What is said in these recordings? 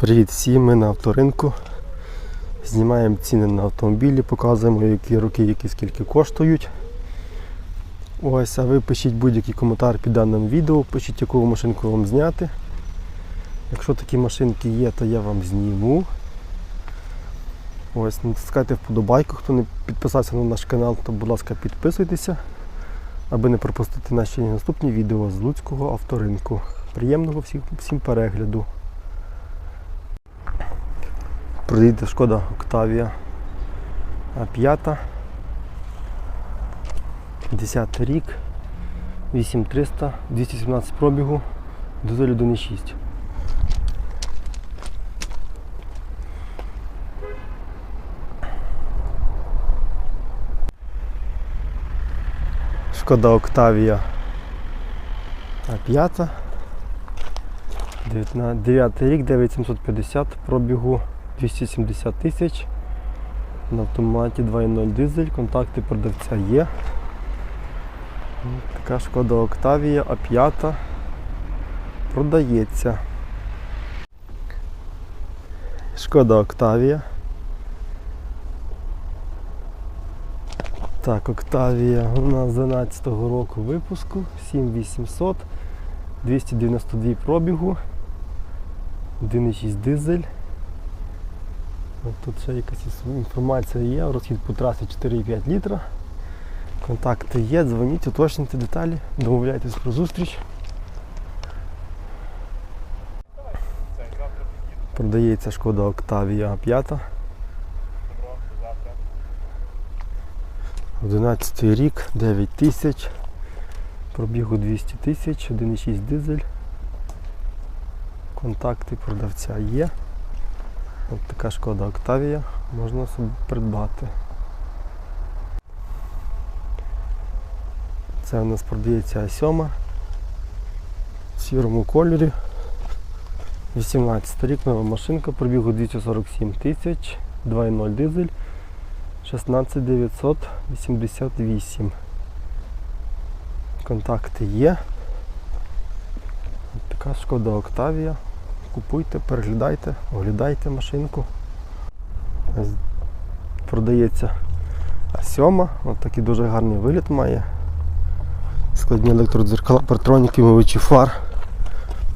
Привіт всім, ми на авторинку. Знімаємо ціни на автомобілі, показуємо, які роки, які скільки коштують. Ось, а ви пишіть будь-який коментар під даним відео, пишіть, яку машинку вам зняти. Якщо такі машинки є, то я вам зніму. Ось, натискайте вподобайку, хто не підписався на наш канал, то будь ласка підписуйтеся, аби не пропустити наші наступні відео з Луцького авторинку. Приємного всім, всім перегляду. Продається шкода Октавія. А5. 10 рік, 8300, 217 пробігу, дизель 1.6. Шкода Октавія. А5. 9 рік, 9750, пробігу 270 тисяч. На автоматі 2.0 дизель, контакти продавця є. Така шкода Октавія А5 продається. Шкода Октавія. Так, Октавія у нас 12 року випуску, 7800, 292 пробігу, 1,6 дизель. Тут ще якась інформація є, розхід по трасі 4,5 літра. Контакти є, дзвоніть, уточнюйте деталі, домовляйтесь про зустріч. Продається шкода Октавія А5. 11 рік, 9 тисяч, пробігу 200 тисяч, 1,6 дизель. Контакти продавця є. От така шкода Октавія можна собі придбати. Це у нас продається А7 в сірому кольорі. 18 рік нова машинка, пробігу 247 тисяч, 2.0 дизель, 16988. Контакти є. Така шкода Октавія. Купуйте, переглядайте, оглядайте машинку. Ось Продається А7, от такий дуже гарний вигляд має. Складні електродзеркала, партроніки, мивичі фар.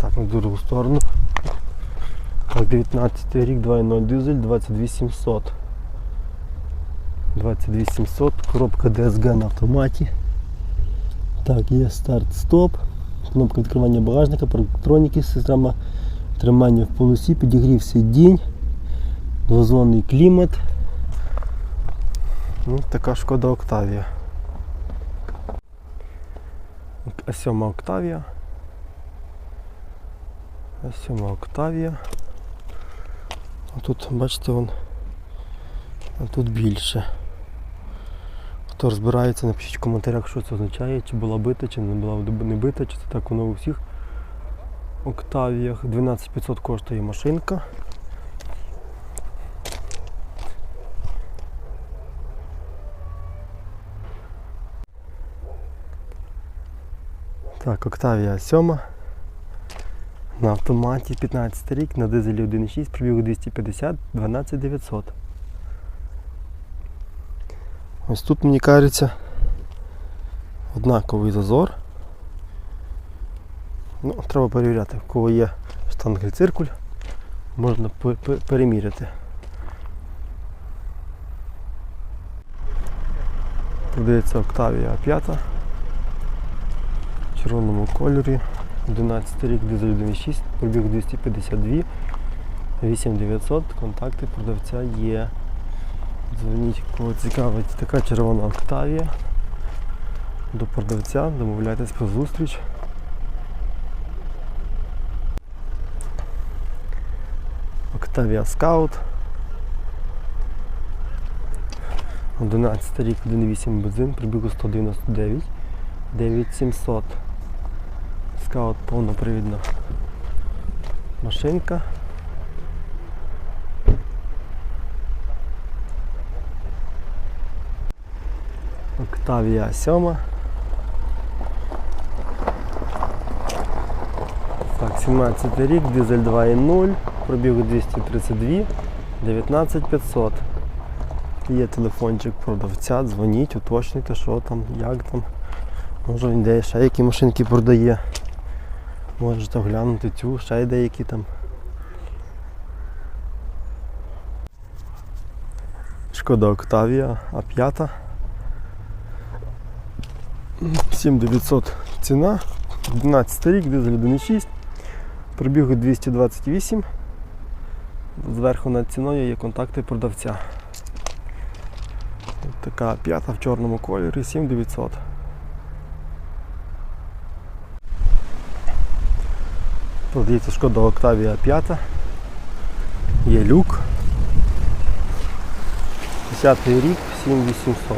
Так, на другу сторону. 19 рік, 2.0 дизель, 22700. 22700, коробка DSG на автоматі. Так, є старт-стоп, кнопка відкривання багажника, парктроніки, система тримання в полосі, підігрів сидінь, двозонний клімат. Ну, така шкода Октавія. А сьома Октавія. А сьома Октавія. А тут, бачите, вон, а тут більше. Хто розбирається, напишіть в коментарях, що це означає, чи була бита, чи не була не бита, чи це так воно у всіх Октавіях. 12500 коштує машинка. Так, Октавія 7. На автоматі 15 рік, на дизелі 1.6, пробігу 250, 12900. Ось тут мені кажеться однаковий зазор. Ну, треба перевіряти, в кого є штангель-циркуль, можна пе- пе- переміряти. Продається Октавія 5 в червоному кольорі. 11 рік дизель 1.6, пробіг 252, 8900, контакти продавця є. Дзвоніть, кого цікавить така червона Октавія. До продавця, домовляйтесь про зустріч. Октавія Скаут. 11 рік 1.8 бензин, пробігу 199, 9700. Скаут повнопривідна машинка. Октавія 7. Так, 17 рік, дизель 2.0, пробігу 232, 19500. Є телефончик продавця, дзвоніть, уточнюйте, що там, як там. Може він де ще які машинки продає. Можете оглянути цю, ще й деякі там. Шкода Октавія А5. 7900 ціна. 12 рік, дизель 1.6. Пробігу 228. Зверху над ціною є контакти продавця. Така п'ята в чорному кольорі, 7900. Продається шкода Октавія 5. Є люк. 10 рік, 7800.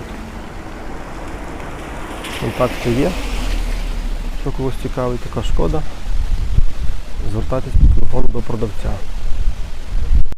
Контакти є. Якщо когось цікавить така шкода, звертайтесь по телефону до продавця.